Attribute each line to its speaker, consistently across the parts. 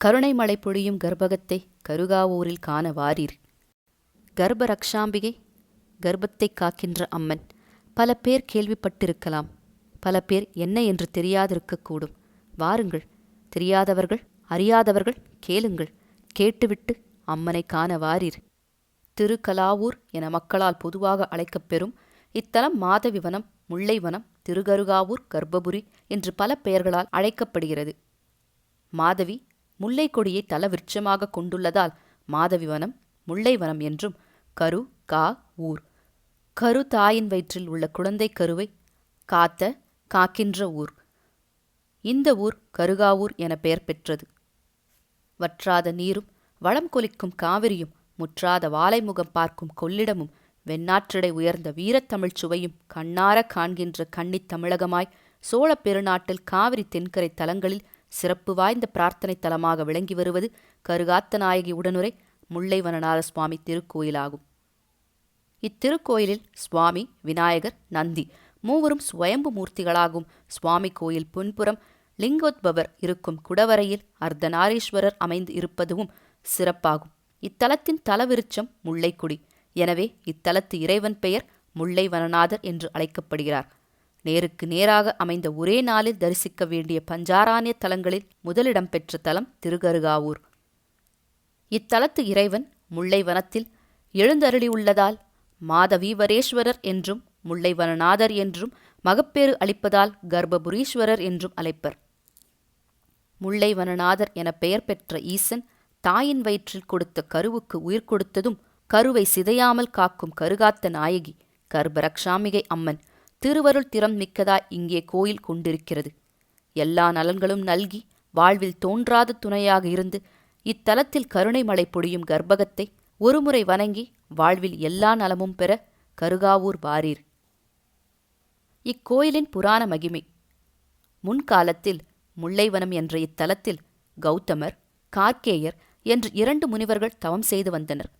Speaker 1: கருணை மழை பொழியும் கர்ப்பகத்தை கருகாவூரில் காண வாரீர். கர்ப்ப ரக்ஷாம்பிகை கர்ப்பத்தை காக்கின்ற அம்மன். பல பேர் கேள்விப்பட்டிருக்கலாம். பல பேர் என்ன என்று தெரியாதிருக்கக்கூடும் வாருங்கள். தெரியாதவர்கள் அறியாதவர்கள் கேளுங்கள். கேட்டுவிட்டு அம்மனை காண வாரீர். திருக்கலாவூர் என மக்களால் பொதுவாக அழைக்கப்பெறும் இத்தலம் மாதவிவனம் முல்லைவனம் திருகருகாவூர் கர்ப்பபுரி என்று பல பெயர்களால் அழைக்கப்படுகிறது. மாதவி முல்லை கொடியை தல விருட்சமாக கொண்டுள்ளதால் மாதவிவனம் முல்லைவனம் என்றும் கரு கா ஊர். கரு தாயின் வயிற்றில் உள்ள குழந்தை கருவை காத்த காக்கின்ற ஊர். இந்த ஊர் கருகாவூர் என பெயர் பெற்றது. வற்றாத நீரும் வளம் கொலிக்கும் காவிரியும் முற்றாத வாலைமுகம் பார்க்கும் கொள்ளிடமும் வெண்ணாற்றடை உயர்ந்த வீரத்தமிழ்ச் சுவையும் கண்ணார காண்கின்ற கன்னித் தமிழகமாய் சோழப் பெருநாட்டில் காவிரி தென்கரை தலங்களில் சிறப்பு வாய்ந்த பிரார்த்தனை தலமாக விளங்கி வருவது கருகாத்த நாயகி உடனுரை முல்லைவனநாத சுவாமி திருக்கோயிலாகும். இத்திருக்கோயிலில் சுவாமி விநாயகர் நந்தி மூவரும் சுவயம்பு மூர்த்திகளாகும். சுவாமி கோயில் புன்புறம் லிங்கோத்பவர் இருக்கும் குடவரையில் அர்த்தநாரீஸ்வரர் அமைந்து இருப்பதுவும் சிறப்பாகும். இத்தலத்தின் தலவிருச்சம் முல்லைக்குடி. எனவே இத்தலத்து இறைவன் பெயர் முல்லை வனநாதர் என்று அழைக்கப்படுகிறார். நேருக்கு நேராக அமைந்த ஒரே நாளில் தரிசிக்க வேண்டிய பஞ்சாராணிய தலங்களில் முதலிடம் பெற்ற தலம் திருகருகாவூர். இத்தலத்து இறைவன் முல்லை வனத்தில் எழுந்தருளியுள்ளதால் மாதவீவரேஸ்வரர் என்றும் முல்லைவனநாதர் என்றும் மகப்பேறு அளிப்பதால் கர்ப்பபுரீஸ்வரர் என்றும் அழைப்பர். முல்லைவனநாதர் என பெயர் பெற்ற ஈசன் தாயின் வயிற்றில் கொடுத்த கருவுக்கு உயிர் கொடுத்ததும் கருவை சிதையாமல் காக்கும் கருகாத்த நாயகி கர்ப்பரக்ஷாமிகை அம்மன் திருவருள் திறம் மிக்கதாய் இங்கே கோயில் கொண்டிருக்கிறது. எல்லா நலன்களும் நல்கி வாழ்வில் தோன்றாத துணையாக இருந்து இத்தலத்தில் கருணை மழை பொழியும் கர்ப்பகத்தை ஒருமுறை வணங்கி வாழ்வில் எல்லா நலமும் பெற கருகாவூர் வாரீர். இக்கோயிலின் புராண மகிமை. முன்காலத்தில் முல்லைவனம் என்ற இத்தலத்தில் கௌதமர் கார்க்கேயர் என்று இரண்டு முனிவர்கள் தவம் செய்து வந்தனர்.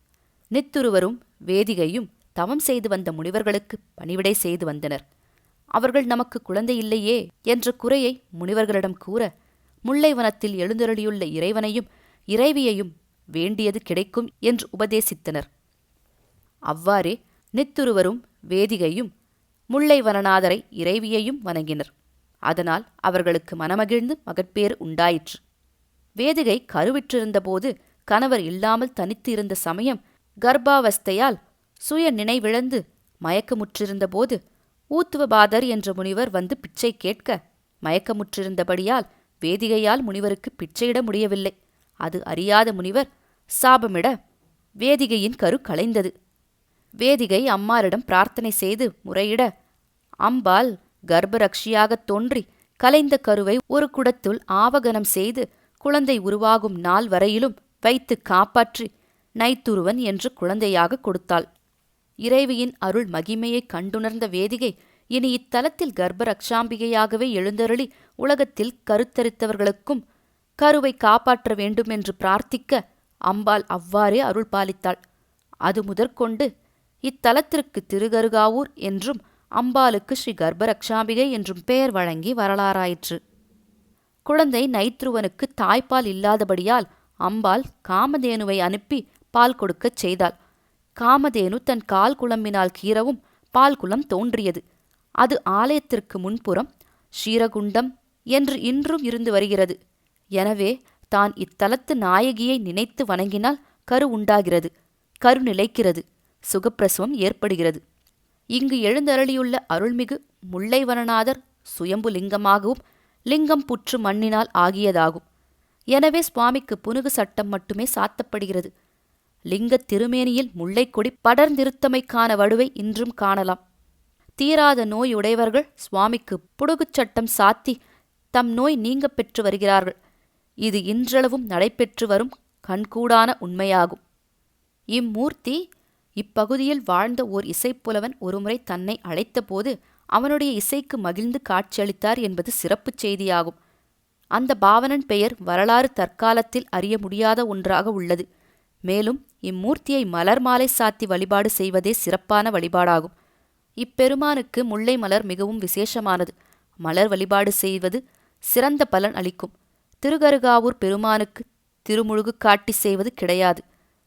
Speaker 1: நித்துருவரும் வேதிகையும் தவம் செய்து வந்த முனிவர்களுக்கு பணிவிடை செய்து வந்தனர். அவர்கள் நமக்கு குழந்தை இல்லையே என்ற குறையை முனிவர்களிடம் கூற முல்லைவனத்தில் எழுந்தருளியுள்ள இறைவனையும் இறைவியையும் வேண்டியது கிடைக்கும் என்று உபதேசித்தனர். அவ்வாறே நித்துருவரும் வேதிகையும் முல்லைவனநாதரை இறைவியையும் வணங்கினர். அதனால் அவர்களுக்கு மனமகிழ்ந்து மகட்பேறு உண்டாயிற்று. வேதிகை கருவிற்றிருந்தபோது கணவர் இல்லாமல் தனித்து இருந்த சமயம் கர்ப்பாவஸ்தையால் சுய நினைவிழந்து மயக்கமுற்றிருந்தபோது ஊத்துவபாதர் என்ற முனிவர் வந்து பிச்சை கேட்க மயக்கமுற்றிருந்தபடியால் வேதிகையால் முனிவருக்கு பிச்சையிட முடியவில்லை. அது அறியாத முனிவர் சாபமிட வேதிகையின் கரு கலைந்தது. வேதிகை அம்மாரிடம் பிரார்த்தனை செய்து முறையிட அம்பாள் கர்ப்பரக்ஷியாகத் தோன்றி கலைந்த கருவை ஒரு குடத்துள் ஆவகனம் செய்து குழந்தை உருவாகும் நாள் வரையிலும் வைத்து காப்பாற்றி நைத்துருவன் என்று குழந்தையாக கொடுத்தாள். இறைவியின் அருள் மகிமையைக் கண்டுணர்ந்த வேதிகை இனி இத்தலத்தில் கர்ப்பரக்ஷாம்பிகையாகவே எழுந்தருளி உலகத்தில் கருத்தரித்தவர்களுக்கும் கருவை காப்பாற்ற வேண்டுமென்று பிரார்த்திக்க அம்பாள் அவ்வாறே அருள் பாலித்தாள். அது முதற்கொண்டு இத்தலத்திற்கு திருகருகாவூர் என்றும் அம்பாளுக்கு ஸ்ரீ கர்ப்பரக்ஷாம்பிகை என்றும் பெயர் வழங்கி வரலாறாயிற்று. குழந்தை நைத்ருவனுக்கு தாய்ப்பால் இல்லாதபடியால் அம்பாள் காமதேனுவை அனுப்பி பால் கொடுக்கச் செய்தாள். காமதேனு தன் கால் குழம்பினால் கீறவும் பால் குளம் தோன்றியது. அது ஆலயத்திற்கு முன்புறம் ஸ்ரீரகுண்டம் என்று இன்றும் இருந்து வருகிறது. எனவே தான் இத்தலத்து நாயகியை நினைத்து வணங்கினால் கரு உண்டாகிறது கரு நிலைக்கிறது சுகப்பிரசவம் ஏற்படுகிறது. இங்கு எழுந்தருளியுள்ள அருள்மிகு முல்லைவனநாதர் சுயம்பு லிங்கமாகவும் லிங்கம் புற்று மண்ணினால் ஆகியதாகும். எனவே சுவாமிக்கு புனுகு சட்டம் மட்டுமே சாத்தப்படுகிறது. லிங்கத் திருமேனியில் முல்லைக்கொடி படர்ந்திருத்தமைக்கான வடுவை இன்றும் காணலாம். தீராத நோய் உடையவர்கள் சுவாமிக்கு புடுகுச் சட்டம் சாத்தி தம் நோய் நீங்க பெற்று வருகிறார்கள். இது இன்றளவும் நடைபெற்று வரும் கண்கூடான உண்மையாகும். இம்மூர்த்தி இப்பகுதியில் வாழ்ந்த ஓர் இசைப்புலவன் ஒருமுறை தன்னை அழைத்தபோது அவனுடைய இசைக்கு மகிழ்ந்து காட்சியளித்தார் என்பது சிறப்புச் செய்தியாகும். அந்த பாவனன் பெயர் வரலாறு தற்காலத்தில் அறிய முடியாத ஒன்றாக உள்ளது. மேலும் இம்மூர்த்தியை மலர் மாலை சாத்தி வழிபாடு செய்வதே சிறப்பான வழிபாடாகும். இப்பெருமானுக்கு முல்லை மலர் மிகவும் விசேஷமானது. மலர் வழிபாடு செய்வது சிறந்த பலன் அளிக்கும். திருகருகாவூர் பெருமானுக்கு திருமுழுகு காட்டி செய்வது கிடையாது.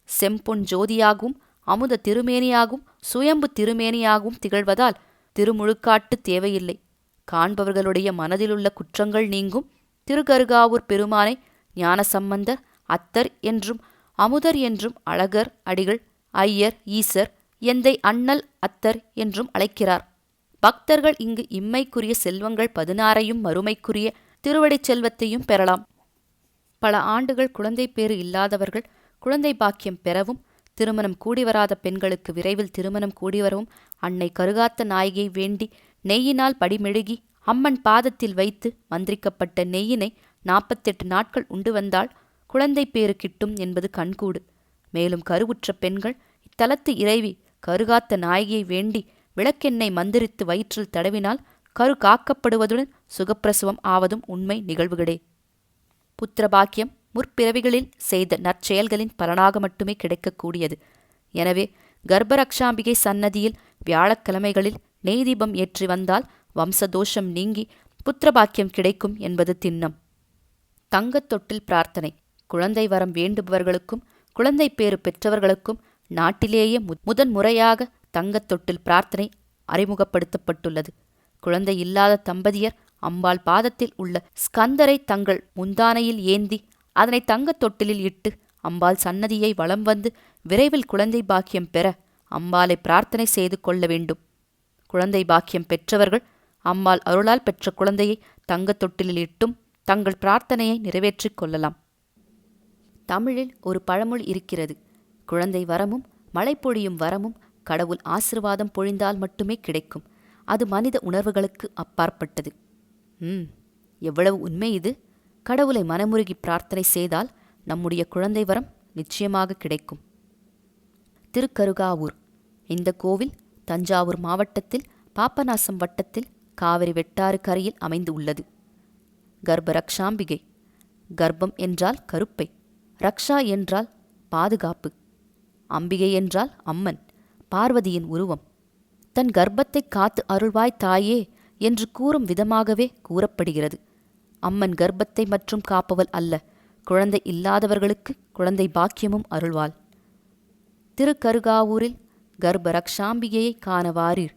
Speaker 1: செம்பொன் ஜோதியாகவும் அமுத திருமேனியாகவும் சுயம்பு திருமேனியாகவும் திகழ்வதால் திருமுழுக்காட்டு தேவையில்லை. காண்பவர்களுடைய மனதிலுள்ள குற்றங்கள் நீங்கும். திருகருகாவூர் பெருமானை ஞானசம்பந்தர் அத்தர் என்றும் அமுதர் என்றும் அழகர் அடிகள் ஐயர் ஈசர் எந்தை அண்ணல் அத்தர் என்றும் அழைக்கிறார். பக்தர்கள் இங்கு இம்மைக்குரிய செல்வங்கள் பதினாறையும் மறுமைக்குரிய திருவடிச் செல்வத்தையும் பெறலாம். பல ஆண்டுகள் குழந்தை பேறு இல்லாதவர்கள் குழந்தை பாக்கியம் பெறவும் திருமணம் கூடிவராத பெண்களுக்கு விரைவில் திருமணம் கூடிவரவும் அன்னை கருகாத்த நாயகை வேண்டி நெய்யினால் படிமெழுகி அம்மன் பாதத்தில் வைத்து மந்திரிக்கப்பட்ட நெய்யினை நாற்பத்தெட்டு நாட்கள் உண்டு வந்தால் குழந்தை பேறு கிட்டும் என்பது கண்கூடு. மேலும் கருவுற்ற பெண்கள் இத்தலத்து இறைவி கருகாத்த நாயகியை வேண்டி விளக்கெண்ணெய் மந்திரித்து வயிற்றில் தடவினால் கரு காக்கப்படுவதுடன் சுகப்பிரசவம் ஆவதும் உண்மை நிகழ்வுகளே. புத்திரபாக்கியம் முற்பிறவிகளில் செய்த நற்செயல்களின் பலனாக மட்டுமே கிடைக்கக்கூடியது. எனவே கர்ப்பரக்ஷாம்பிகை சன்னதியில் வியாழக்கிழமைகளில் நெய் தீபம் ஏற்றி வந்தால் வம்சதோஷம் நீங்கி புத்திரபாக்கியம் கிடைக்கும் என்பது திண்ணம். தங்கத் தொட்டில் பிரார்த்தனை. குழந்தை வரம் வேண்டுபவர்களுக்கும் குழந்தை பேறு பெற்றவர்களுக்கும் நாட்டிலேயே முதன் முறையாக தங்கத் தொட்டில் பிரார்த்தனை அறிமுகப்படுத்தப்பட்டுள்ளது. குழந்தை இல்லாத தம்பதியர் அம்பாள் பாதத்தில் உள்ள ஸ்கந்தரை தங்கள் முந்தானையில் ஏந்தி அதனை தங்கத் தொட்டிலில் இட்டு அம்பாள் சன்னதியை வலம் வந்து விரைவில் குழந்தை பாக்கியம் பெற அம்பாளை பிரார்த்தனை செய்து கொள்ள வேண்டும். குழந்தை பாக்கியம் பெற்றவர்கள் அம்பாள் அருளால் பெற்ற குழந்தையை தங்கத் தொட்டிலில் இட்டும் தங்கள் பிரார்த்தனையை நிறைவேற்றிக் கொள்ளலாம். தமிழில் ஒரு பழமொழி இருக்கிறது. குழந்தை வரமும் மழை பொழியும் வரமும் கடவுள் ஆசிர்வாதம் பொழிந்தால் மட்டுமே கிடைக்கும். அது மனித உணர்வுகளுக்கு அப்பாற்பட்டது. ம் எவ்வளவு உண்மை இது. கடவுளை மனமுருகி பிரார்த்தனை செய்தால் நம்முடைய குழந்தை வரம் நிச்சயமாக கிடைக்கும். திருக்கருகாவூர். இந்த கோவில் தஞ்சாவூர் மாவட்டத்தில் பாப்பநாசம் வட்டத்தில் காவிரி வெட்டாறு கரையில் அமைந்து உள்ளது கர்ப்பரக்ஷாம்பிகை கர்ப்பம் என்றால் கருப்பை. ரக்ஷா என்றால் பாதுகாப்பு அம்பிகை என்றால் அம்மன் பார்வதியின் உருவம். தன் கர்ப்பத்தை காத்து அருள்வாய் தாயே என்று கூறும் விதமாகவே கூறப்படுகிறது. அம்மன் கர்ப்பத்தை மற்றும் காப்பவள் அல்ல குழந்தை இல்லாதவர்களுக்கு குழந்தை பாக்கியமும் அருள்வாள். திருக்கருகாவூரில் கர்ப்ப ரக்ஷாம்பிகையை காண வாரீர்